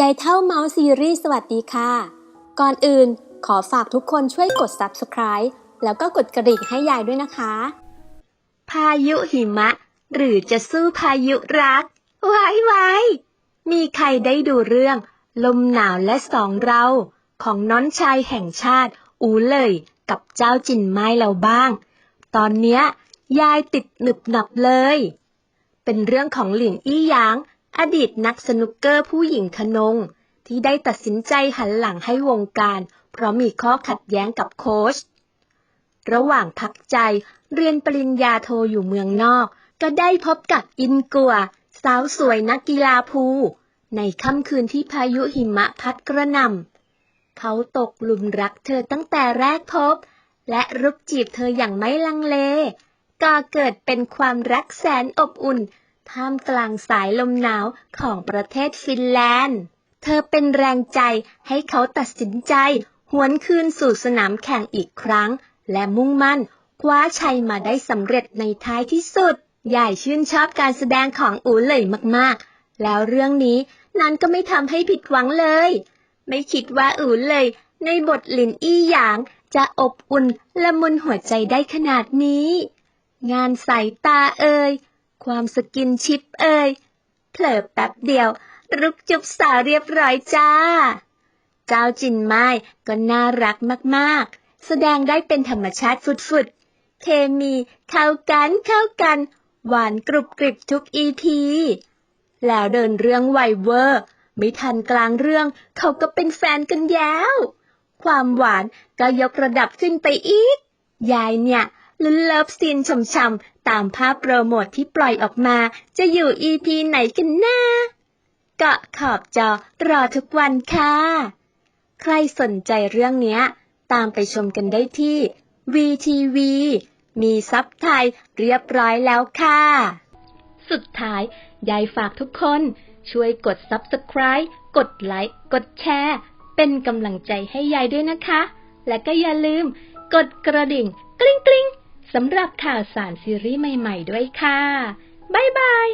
ยายเท่าเมาส์ซีรีส์สวัสดีค่ะ ก่อนอื่นขอฝากทุกคนช่วยกด subscribe แล้วก็กดกระดิ่งให้ยายด้วยนะคะ พายุหิมะ หรือจะสู้พายุรัก ไว้ไว้มีใครได้ดูเรื่อง ลมหนาวและสองเรา ของน้อนชายแห่งชาติ อูเลยกับเจ้าจินไม้เราบ้าง ตอนเนี้ยยายติดหนึบหนับเลย เป็นเรื่องของหลินอี้หยาง อดีตนักสนุกเกอร์ผู้หญิงทนง ที่ได้ตัดสินใจหันหลังให้วงการ เพราะมีข้อขัดแย้งกับโค้ช ระหว่างพักใจเรียนปริญญาโทอยู่เมืองนอก ก็ได้พบกับอินกัว สาวสวยนักกีฬาภู ในค่ำคืนที่พายุหิมะพัดกระหน่ำเขาตกหลุมรักเธอตั้งแต่แรกพบ และรุกจีบเธออย่างไม่ลังเลก็เกิดเป็นความรักแสนอบอุ่น ท่ามกลางสายลมหนาวของประเทศฟินแลนด์ เธอเป็นแรงใจให้เขาตัดสินใจ หวนคืนสู่สนามแข่งอีกครั้ง และมุ่งมั่น คว้าชัยมาได้สำเร็จในท้ายที่สุด ใหญ่ชื่นชอบการแสดงของอูเลยมากๆ แล้วเรื่องนี้นั้นก็ไม่ทำให้ผิดหวังเลย ไม่คิดว่าอูเลย ในบทหลินอี้หยางจะอบอุ่นละมุนหัวใจได้ขนาดนี้ งานสายตาเอ่ย ความสกินชิปเอ่ยเผลอแป๊บเดียว รุกจุบสาวเรียบร้อยจ้า เจ้าจินไม้ก็น่ารักมากๆ แสดงได้เป็นธรรมชาติฟุดๆ เคมีเข้ากันเข้ากัน หวานกรุบกริบทุกอีพีแล้วเดินเรื่องไวเวอร์ไม่ทันกลางเรื่องเขาก็เป็นแฟนกันแล้ว ความหวานก็ยกระดับขึ้นไปอีก ยายเนี่ย ลุ้นเลิฟซีนช่ำๆตามภาพโปรโมทที่ปล่อยออกมา จะอยู่อีพีไหนกันนะเกาะขอบจอรอทุกวันค่ะ ใครสนใจเรื่องเนี้ยตามไปชมกันได้ที่ VTV มีซับไทยเรียบร้อยแล้วค่ะ สุดท้ายยายฝากทุกคน ช่วยกด Subscribe กดไลค์ กดแชร์ เป็นกำลังใจให้ยายด้วยนะคะ และก็อย่าลืม กดกระดิ่ง กริ๊งกริ๊ง สำหรับข่าวสารซีรีส์ใหม่ ๆ ด้วยค่ะ บ๊ายบาย